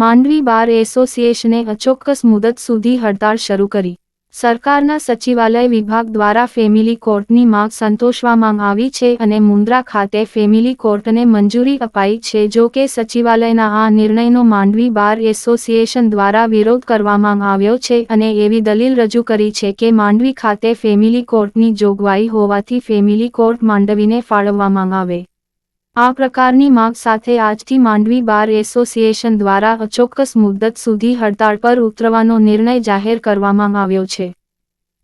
માંડવી બાર એસોસિએશને અચોક્કસ મુદત સુધી હડતાળ શરૂ કરી. સરકારના સચિવાલય વિભાગ દ્વારા ફેમિલી કોર્ટની માંગ સંતોષવામાં આવી છે અને મુન્દ્રા ખાતે ફેમિલી કોર્ટને મંજૂરી અપાઈ છે જો કે સચિવાલયના આ નિર્ણયનો માંડવી બાર એસોસિએશન દ્વારા વિરોધ કરવામાં આવ્યો છે અને એવી દલીલ રજૂ કરી છે કે માંડવી ખાતે ફેમિલી કોર્ટની જોગવાઈ હોવાથી ફેમિલી કોર્ટ માંડવીને ફાળવવામાં આવે. આ પ્રકારની માંગ સાથે આજથી માંડવી બાર એસોસિએશન દ્વારા અચોક્કસ મુદ્દત સુધી હડતાળ પર ઉતરવાનો નિર્ણય જાહેર કરવામાં આવ્યો છે.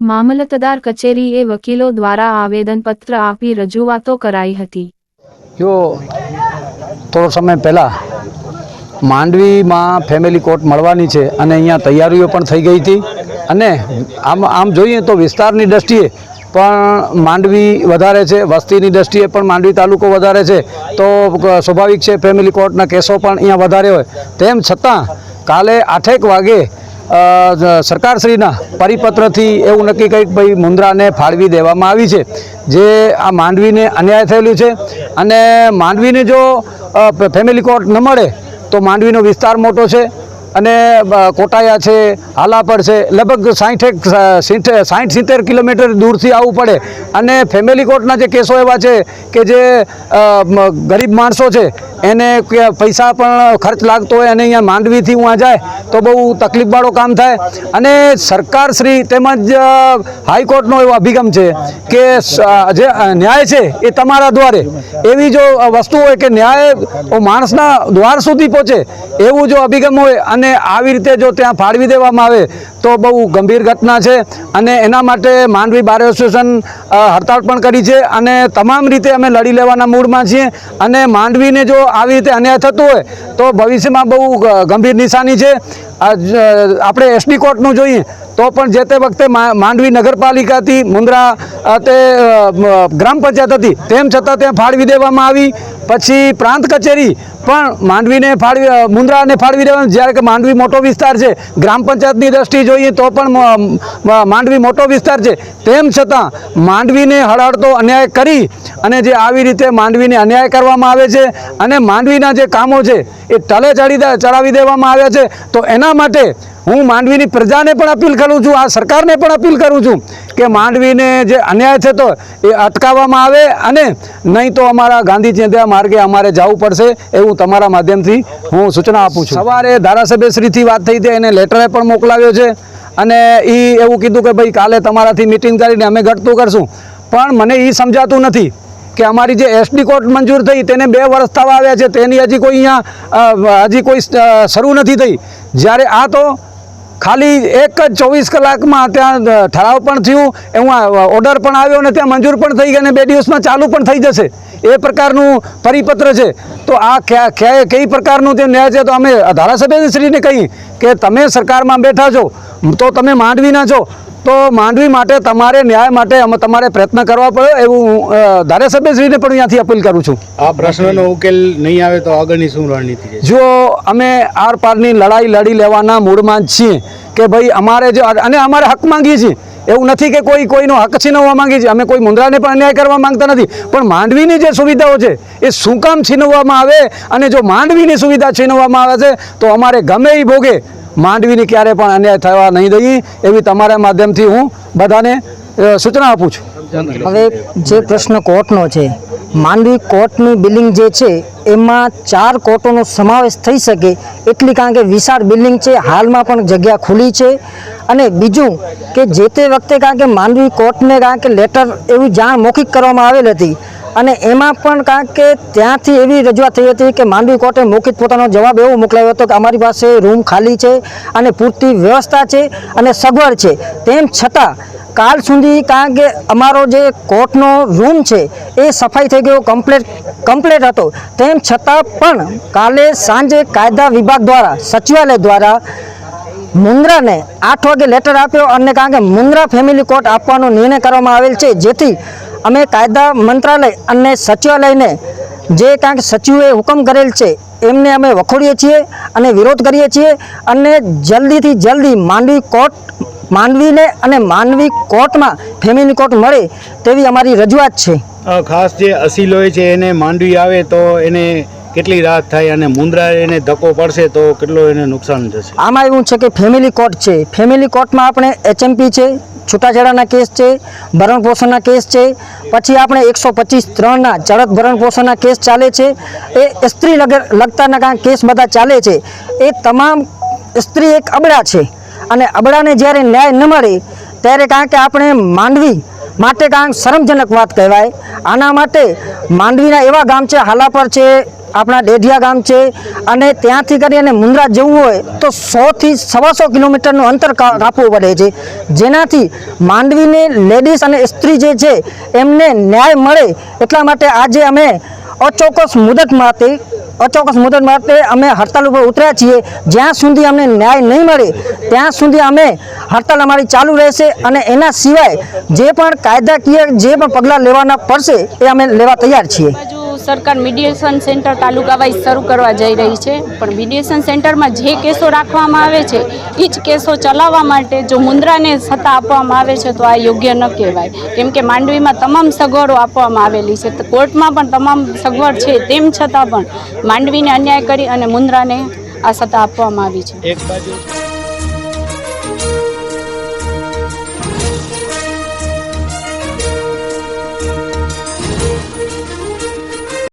મામલતદાર કચેરીએ વકીલો દ્વારા આવેદનપત્ર આપી રજૂઆતો કરાઈ હતી. જો થોડો સમય પહેલાં માંડવીમાં ફેમિલી કોર્ટ મળવાની છે અને અહીંયા તૈયારીઓ પણ થઈ ગઈ હતી અને આમ આમ જોઈએ તો વિસ્તારની દ્રષ્ટિએ પણ માંડવી વધારે છે, વસ્તીની દ્રષ્ટિએ પણ માંડવી તાલુકો વધારે છે, તો સ્વાભાવિક છે, ફેમિલી કોર્ટના કેસો પણ અહીંયા વધારે હોય. તેમ છતાં, કાલે આઠેક વાગે સરકારશ્રીના પરિપત્રથી એવું નક્કી કરી ભાઈ મુન્દ્રાને ફાળવી દેવામાં આવી છે. જે આ માંડવીને અન્યાય થયેલું છે અને માંડવીને જો ફેમિલી કોર્ટ ન મળે, તો માંડવીનો વિસ્તાર મોટો છે. અને કોટાયા છે હાલાપડ છે, લગભગ સાઠેક સાઠ સિત્તેર કિલોમીટર દૂરથી આવવું પડે. અને ફેમિલી કોર્ટના જે કેસો એવા છે કે જે ગરીબ માણસો છે, એને પૈસા પણ ખર્ચ લાગતો હોય અને અહીંયા માંડવીથી ઉहाँ જાય, તો બહુ તકલીફવાળો કામ થાય. અને સરકારશ્રી તેમજ હાઈકોર્ટનો એવો અભિગમ છે કે જે ન્યાય છે એ તમારા દ્વારે. એવી જો વસ્તુ હોય કે ન્યાય માણસના દ્વાર સુધી પહોંચે, એવું જો અભિગમ હોય અને આવી રીતે જો ત્યાં ફાળવી દેવામાં આવે તો બહુ ગંભીર ઘટના છે. અને એના માટે માંડવી બાર એસોસિએશન હડતાળ પણ કરી છે અને તમામ રીતે અમે લડી લેવાના મૂડમાં છીએ. અને માંડવીને જો આવી રીતે અન્યાય થતો હોય તો ભવિષ્યમાં બહુ ગંભીર નિશાની છે. આપણે એસડી કોર્ટનું જોઈએ તો પણ જે તે વખતે માંડવી નગરપાલિકાથી મુન્દ્રા અ, તે ગ્રામ પંચાયત હતી તેમ છતાં ત્યાં ફાળવી દેવામાં આવી. પછી પ્રાંત કચેરી પણ માંડવીને ફાળવી મુંદ્રાને ફાળવી દેવાનું જ્યારે કે માંડવી મોટો વિસ્તાર છે ગ્રામ પંચાયતની દ્રષ્ટિએ જોઈએ તો પણ માંડવી મોટો વિસ્તાર છે. તેમ છતાં માંડવીને હળહળતો અન્યાય કરી અને જે આવી રીતે માંડવીને અન્યાય કરવામાં આવે છે અને માંડવીના જે કામો છે એ તલે ચડી ચડાવી દેવામાં આવ્યા છે તો એના માટે હું માંડવીની પ્રજાને પણ અપીલ કરું છું, આ સરકારને પણ અપીલ કરું છું કે માંડવીને જે અન્યાય છે તો એ અટકાવવામાં આવે અને નહીં તો અમારા ગાંધી ચેંદ્યા માર્ગે અમારે જવું પડશે એવું તમારા માધ્યમથી હું સૂચના આપું છું. સવારે ધારાસભ્યશ્રીથી વાત થઈ હતી, એને લેટરે પણ મોકલાવ્યો છે અને એ એવું કીધું કે ભાઈ કાલે તમારાથી મિટિંગ કરીને અમે ઘટતું કરશું. પણ મને એ સમજાતું નથી. કે અમારી જે એસડી કોર્ટ મંજૂર થઈ તેને બે વર્ષ થવા આવ્યા છે, તેની હજી કોઈ અહીંયા હજી કોઈ શરૂ નથી થઈ. જ્યારે આ તો ખાલી એક જ ચોવીસ કલાકમાં ત્યાં ઠરાવ પણ થયું એમાં ઓર્ડર પણ આવ્યો અને ત્યાં મંજૂર પણ થઈ ગયા અને બે દિવસમાં ચાલુ પણ થઈ જશે. એ પ્રકારનું પરિપત્ર છે. તો આ ક્યાં કઈ પ્રકારનું તે ન્યાય છે તો અમે ધારાસભ્યશ્રીને કહી કે તમે સરકારમાં બેઠા છો, તો તમે માંડવીના છો. તો માંડવી માટે તમારે ન્યાય માટે અમે તમારે પ્રયત્ન કરવા પડ્યો એવું હું, ધારાસભ્યશ્રીને પણ અહીંયાથી અપીલ કરું છું. આ પ્રશ્નનો ઉકેલ નહીં આવે તો આગળની શું રણનીતિ જો અમે આર પારની લડાઈ લડી લેવાના મૂળમાં જ છીએ કે ભાઈ અમારે જે અને અમારે હક માંગીએ છીએ. એવું નથી કે કોઈ કોઈનો હક છીનવવા માંગીએ છીએ અમે કોઈ મુંદ્રાને પણ અન્યાય કરવા માંગતા નથી. પણ માંડવીની જે સુવિધાઓ છે એ શું કામ છીનવવામાં આવે? અને જો માંડવીની સુવિધા છીનવવામાં આવે છે તો અમારે ગમે એ ભોગે. માંડવીને ક્યારે પણ અન્યાય થવા નહીં દઈએ એવી તમારા માધ્યમથી હું બધાને સૂચના આપું છું. હવે જે પ્રશ્ન કોર્ટનો છે, માંડવી કોર્ટની બિલ્ડિંગ જે છે, એમાં ચાર કોર્ટોનો સમાવેશ થઈ શકે એટલી કારણ કે વિશાળ બિલ્ડિંગ છે, હાલમાં પણ જગ્યા ખુલ્લી છે. અને બીજું કે જે તે વખતે કારણ કે માંડવી કોર્ટને કારણ કે લેટર એવી જાણ મૌખિક કરવામાં આવેલ હતી અને એમાં પણ કારણ કે ત્યાંથી એવી રજૂઆત થઈ હતી કે માંડવી કોર્ટે મૌખિક પોતાનો જવાબ એવો મોકલાયો હતો કે અમારી પાસે રૂમ ખાલી છે અને પૂરતી વ્યવસ્થા છે અને સગવડ છે. તેમ છતાં કાલ સુધી કારણ કે અમારો જે કોર્ટનો રૂમ છે એ સફાઈ થઈ ગયો, કમ્પ્લેટ કમ્પ્લેટ હતો. તેમ છતાં પણ કાલે સાંજે કાયદા વિભાગ દ્વારા, સચિવાલય દ્વારા મુન્દ્રાને આઠ વાગે લેટર આપ્યો અને કારણ કે મુન્દ્રા ફેમિલી કોર્ટ આપવાનો નિર્ણય કરવામાં આવેલ છે. જેથી અમે કાયદા મંત્રાલય અને સચિવાલયને જે કારણ કે સચિવે હુકમ કરેલ છે, એમને અમે વખોડીએ છીએ અને વિરોધ કરીએ છીએ અને જલ્દીથી જલ્દી માંડવી કોર્ટ, માંડવીને અને માંડવી કોર્ટમાં ફેમિલી કોર્ટ મળે તેવી અમારી રજૂઆત છે. ખાસ જે અસીલોય છે, એને માંડવી આવે તો એને કેટલી રાહત થાય અને મુંદ્રા એને ધક્કો પડશે તો કેટલો એને નુકસાન થશે? આમાં એવું છે કે ફેમિલી કોર્ટ છે. ફેમિલી કોર્ટમાં આપણે એચએમપી છે, છૂટાછેડાના કેસ છે ભરણપોષણના કેસ છે. પછી આપણે એકસો પચીસ ત્રણના ચડત ભરણપોષણના કેસ ચાલે છે. એ સ્ત્રી લગ લગતાના કેસ બધા ચાલે છે. એ તમામ સ્ત્રી એક અબળા છે. અને અબળાને જ્યારે ન્યાય ન મળે, ત્યારે કારણ કે આપણે માંડવી માટે કાંઈક શરમજનક વાત કહેવાય. આના માટે માંડવીના એવા ગામ છે, હાલાપર છે આપણા ડેઢિયા ગામ છે અને ત્યાંથી કરી અને મુંદ્રા જવું હોય તો સોથી સવાસો કિલોમીટરનું અંતર કાપવું પડે છે. જેનાથી માંડવીને લેડીઝ અને સ્ત્રી જે છે, એમને ન્યાય મળે એટલા માટે આજે અમે અચોક્કસ મુદત માટે અચોક્કસ મુદત માટે અમે હડતાલ ઉપર ઉતર્યા છીએ. જ્યાં સુધી અમને ન્યાય નહીં મળે, ત્યાં સુધી અમે હડતાલ અમારી ચાલુ રહેશે અને એના સિવાય જે પણ કાયદાકીય જે પણ પગલાં લેવાના પડશે એ અમે લેવા તૈયાર છીએ. સરકાર મીડિયેશન સેન્ટર તાલુકા વાઇઝ શરૂ કરવા જઈ રહી છે. પણ મીડિયેશન સેન્ટરમાં જે કેસો રાખવામાં આવે છે એ જ કેસો ચલાવવા માટે જો મુન્દ્રાને સત્તા આપવામાં આવે છે, તો આ યોગ્ય ન કહેવાય. કેમ કે માંડવીમાં તમામ સગવડો આપવામાં આવેલી છે. કોર્ટમાં પણ તમામ સગવડ છે, તેમ છતાં પણ માંડવીને અન્યાય કરી અને મુન્દ્રાને આ સત્તા આપવામાં આવી છે.